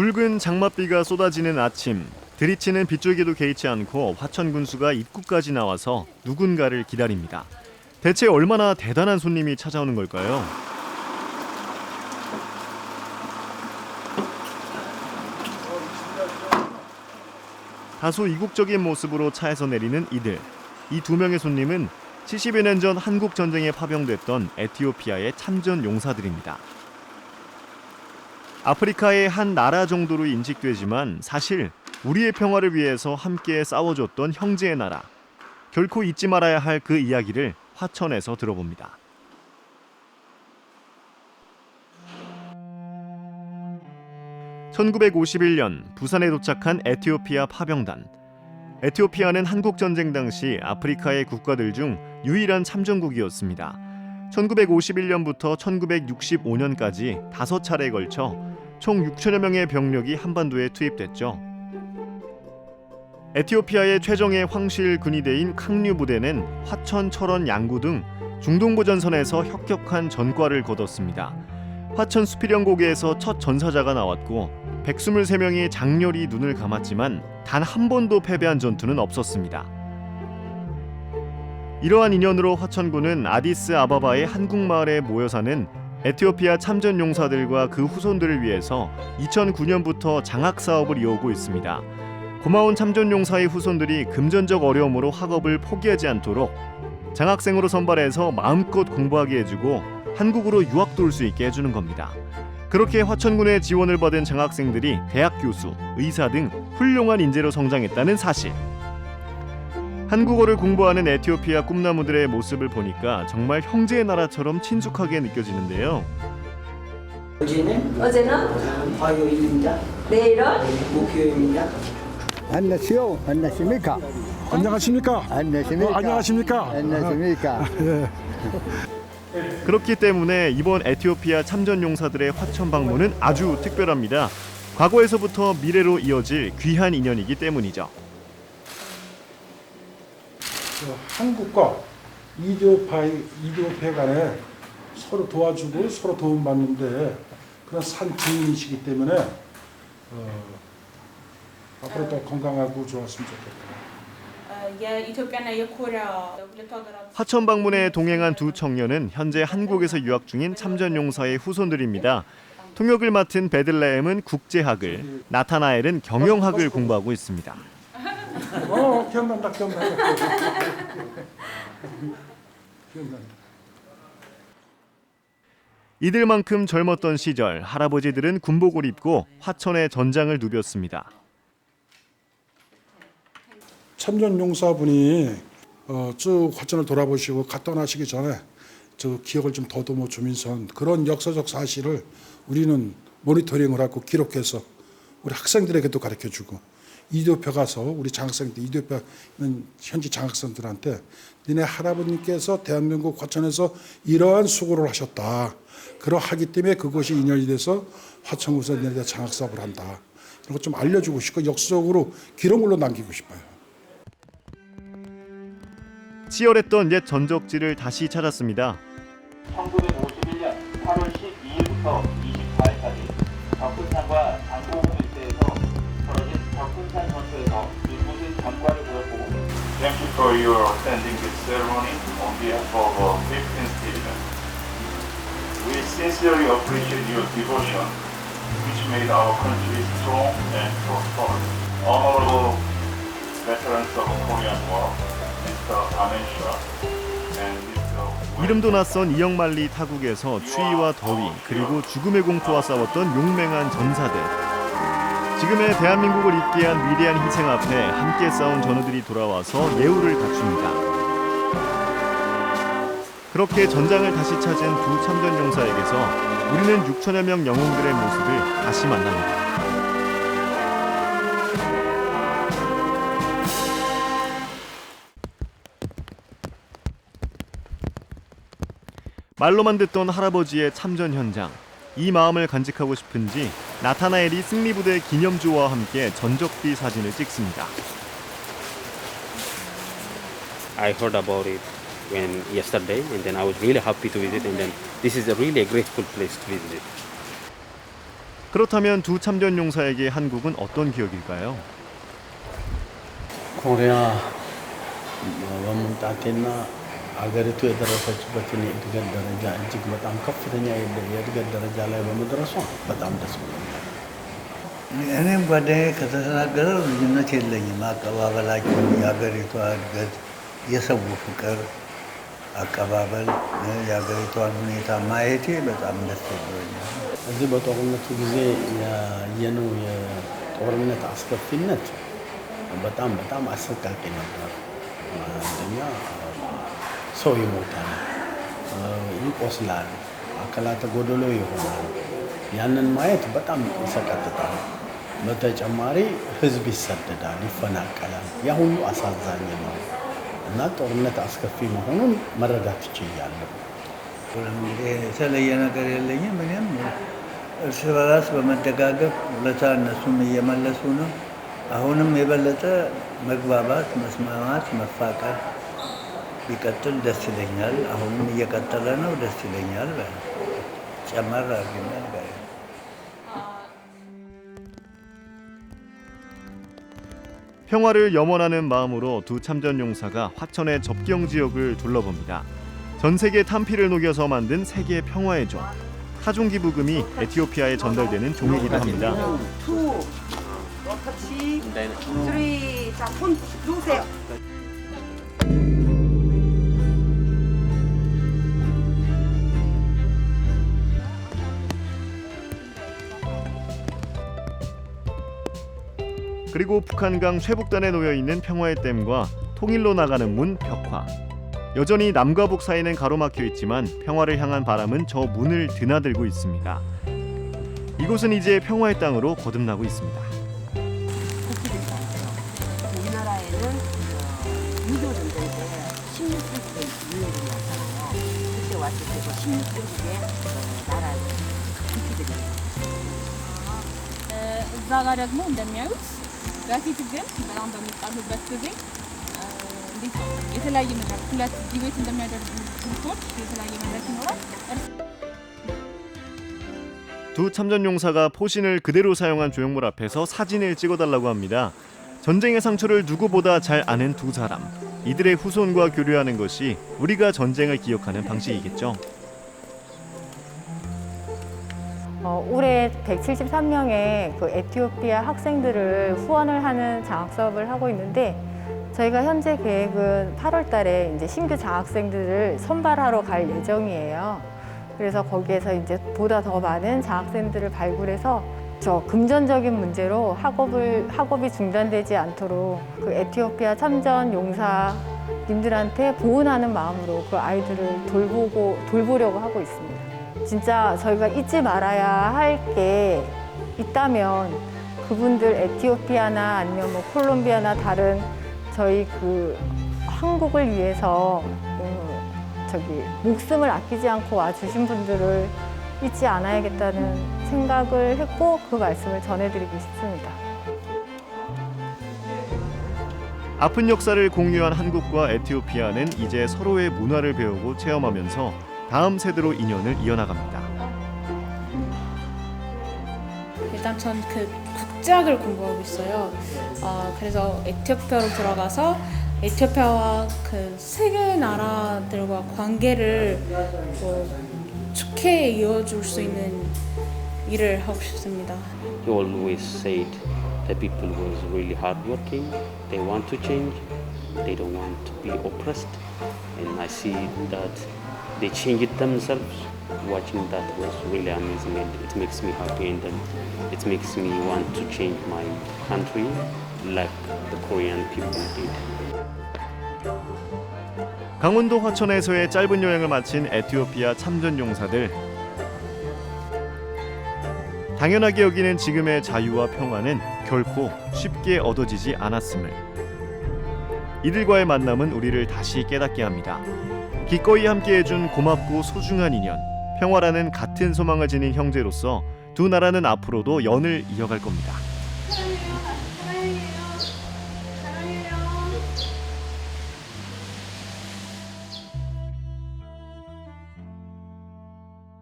붉은 장맛비가 쏟아지는 아침. 들이치는 빗줄기도 개의치 않고 화천 군수가 입구까지 나와서 누군가를 기다립니다. 대체 얼마나 대단한 손님이 찾아오는 걸까요? 다소 이국적인 모습으로 차에서 내리는 이들. 이 두 명의 손님은 70여 년 전 한국 전쟁에 파병됐던 에티오피아의 참전 용사들입니다. 아프리카의 한 나라 정도로 인식되지만 사실 우리의 평화를 위해서 함께 싸워줬던 형제의 나라. 결코 잊지 말아야 할 그 이야기를 화천에서 들어봅니다. (1951년) 부산에 도착한 에티오피아 파병단 에티오피아는 한국 전쟁 당시 아프리카의 국가들 중 유일한 참전국이었습니다. 1951년부터 1965년까지 다섯 차례에 걸쳐 총 6천여 명의 병력이 한반도에 투입됐죠. 에티오피아의 최정예 황실 군의대인 캉류 부대는 화천, 철원, 양구 등 중동부 전선에서 혁혁한 전과를 거뒀습니다. 화천 수필영고개에서 첫 전사자가 나왔고 123명이 장렬히 눈을 감았지만 단 한 번도 패배한 전투는 없었습니다. 이러한 인연으로 화천군은 아디스 아바바의 한국 마을에 모여 사는 에티오피아 참전 용사들과 그 후손들을 위해서 2009년부터 장학 사업을 이어오고 있습니다. 고마운 참전 용사의 후손들이 금전적 어려움으로 학업을 포기하지 않도록 장학생으로 선발해서 마음껏 공부하게 해주고 한국으로 유학도 올 수 있게 해주는 겁니다. 그렇게 화천군의 지원을 받은 장학생들이 대학 교수, 의사 등 훌륭한 인재로 성장했다는 사실. 한국어를 공부하는 에티오피아 꿈나무들의 모습을 보니까 정말 형제의 나라처럼 친숙하게 느껴지는데요. 어제는 어제는 화요일입니다. 내일은 목요일입니다. 안녕하세요. 안녕하십니까? 안녕하십니까? 안녕하십니까? 어, 안녕하십니까? 안녕하십니까? 그렇기 때문에 이번 에티오피아 참전 용사들의 화천 방문은 아주 특별합니다. 과거에서부터 미래로 이어질 귀한 인연이기 때문이죠. 그 한국과 이디오파이, 이디오페 간에 서로 도와주고 서로 도움받는데 그런 산 증인이시기 때문에 어, 앞으로 더 건강하고 좋았으면 좋겠다. 하천 방문에 동행한 두 청년은 현재 한국에서 유학 중인 참전용사의 후손들입니다. 통역을 맡은 베들레헴은 국제학을, 나타나엘은 경영학을 공부하고 있습니다. 어? 어, 기억난다, 기억난다. 기억난다. 이들만큼 젊었던 시절 할아버지들은 군복을 입고 화천에 전장을 누볐습니다. 참전 용사분이 어, 쭉 화천을 돌아보시고 갔다 나시기 전에 저 기억을 좀 더듬어 주면서 그런 역사적 사실을 우리는 모니터링을 하고 기록해서 우리 학생들에게도 가르쳐 주고 이도표 가서 우리 장학생들 이도표는 현지 장학생들한테 니네 할아버님께서 대한민국 화천에서 이러한 수고를 하셨다. 그러하기 때문에 그것이 인연이 돼서 화천구에서 니네 장학 사업을 한다. 이런 것 좀 알려주고 싶고 역사적으로 기록물로 남기고 싶어요. 치열했던 옛 전적지를 다시 찾았습니다. 1951년 8월 12일부터 24일까지 적군산과 장고공 일대에서 적군산 전투에서 이곳은 전과를 보였고 Thank you for your attending this ceremony on behalf of uh, 15th Division. We sincerely appreciate your devotion, which made our country strong and prosperous. Honorable veterans of Korean War, Mr. Amensha and Mr. 이름도 낯선 이영만리 타국에서 추위와 더위 그리고 죽음의 공포와 싸웠던 용맹한 전사들. 지금의 대한민국을 잇게 한 위대한 희생 앞에 함께 싸운 전우들이 돌아와서 예우를 갖춥니다. 그렇게 전장을 다시 찾은 두 참전 용사에게서 우리는 6천여 명 영웅들의 모습을 다시 만납니다. 말로만 듣던 할아버지의 참전 현장. 이 마음을 간직하고 싶은지 나타나엘이 승리부대 기념주와 함께 전적비 사진을 찍습니다. I heard about it when yesterday and then I was really happy to visit and then this is a really grateful place to visit. 그렇다면 두 참전 용사에게 한국은 어떤 기억일까요? 코리아 너무 따뜻나 አገሪቱ የደረሰችበትን የእድገት ደረጃ እጅግ በጣም ከፍተኛ የእድገት ደረጃ ላይ በመድረሷ በጣም ደስ ብሎኛል። እኔም ጓደኛዬ ከተናገረው ልዩነት የለኝም። አቀባበላቸው፣ የሀገሪቷ እድገት፣ የሰው ፍቅር አቀባበል፣ የሀገሪቷን ሁኔታ ማየቴ በጣም ደስ ብሎኛል። እዚህ በጦርነቱ ጊዜ ያየነው የጦርነት አስከፊነት በጣም በጣም አሰቃቂ ነበር። አንደኛ ሰው ይሞታል፣ ይቆስላል፣ አካላተ ጎደሎ ይሆናል። ያንን ማየት በጣም ይሰቀጥጣል። በተጨማሪ ሕዝብ ይሰደዳል፣ ይፈናቀላል። ያ ሁሉ አሳዛኝ ነው እና ጦርነት አስከፊ መሆኑን መረዳት ይችያለሁ። የተለየ ነገር የለኝም። እኔም እርስ በራስ በመደጋገፍ ውለታ እነሱም እየመለሱ ነው። አሁንም የበለጠ መግባባት፣ መስማማት፣ መፋቀር ቢቀጥል ደስ ይለኛል። አሁንም እየቀጠለ ነው፣ ደስ ይለኛል። ጨመር አድርግኛል ጋር 평화를 염원하는 마음으로 두 참전 용사가 화천의 접경 지역을 둘러봅니다. 전 세계 탄피를 녹여서 만든 세계 평화의 종. 타종 기부금이 에티오피아에 전달되는 종이기도 합니다. 투, 터치, 쓰리, 자, 손 누세요. 그리고 북한강 최북단에 놓여 있는 평화의 댐과 통일로 나가는 문 벽화. 여전히 남과 북 사이는 가로막혀 있지만 평화를 향한 바람은 저 문을 드나들고 있습니다. 이곳은 이제 평화의 땅으로 거듭나고 있습니다. 우리나라에는 그때 왔을 때 16세기에 나라 국기들이. Загарят. በፊት ግን በጣም በሚጣሉበት ጊዜ እ፣ እንዴት ነው የተለያየ መድረክ ሁለት ዲቤት እንደሚያደርጉ ግሩፖች የተለያየ መድረክ ይኖራል። 두 참전 용사가 포신을 그대로 사용한 조형물 앞에서 사진을 찍어달라고 합니다. 전쟁의 상처를 누구보다 잘 아는 두 사람. 이들의 후손과 교류하는 것이 우리가 전쟁을 기억하는 방식이겠죠. 어, 올해 173명의 그 에티오피아 학생들을 후원을 하는 장학 사업을 하고 있는데 저희가 현재 계획은 8월 달에 이제 신규 장학생들을 선발하러 갈 예정이에요. 그래서 거기에서 이제 보다 더 많은 장학생들을 발굴해서 저 금전적인 문제로 학업을 학업이 중단되지 않도록 그 에티오피아 참전 용사 님들한테 보훈하는 마음으로 그 아이들을 돌보고 돌보려고 하고 있습니다. 진짜 저희가 잊지 말아야 할 게 있다면 그분들 에티오피아나 아니면 뭐 콜롬비아나 다른 저희 그 한국을 위해서 음, 저기 목숨을 아끼지 않고 와 주신 분들을 잊지 않아야겠다는 생각을 했고 그 말씀을 전해드리고 싶습니다. 아픈 역사를 공유한 한국과 에티오피아는 이제 서로의 문화를 배우고 체험하면서 다음 세대로 인연을 이어나갑니다. 일단 전 그 국제학을 공부하고 있어요. 어, 그래서 에티오피아로 들어가서 에티오피아와 그 세계 나라들과 관계를 뭐 좋게 이어줄 수 있는 일을 하고 싶습니다. He always said the people was really hardworking. They want to change. They don't want to be oppressed. And I see that they changed themselves. Watching that was really amazing, and it makes me happy, and it makes me want to change my country like the Korean people did. 강원도 화천에서의 짧은 여행을 마친 에티오피아 참전 용사들. 당연하게 여기는 지금의 자유와 평화는 결코 쉽게 얻어지지 않았음을. 이들과의 만남은 우리를 다시 깨닫게 합니다. 기꺼이 함께해준 고맙고 소중한 인연. 평화라는 같은 소망을 지닌 형제로서 두 나라는 앞으로도 연을 이어갈 겁니다.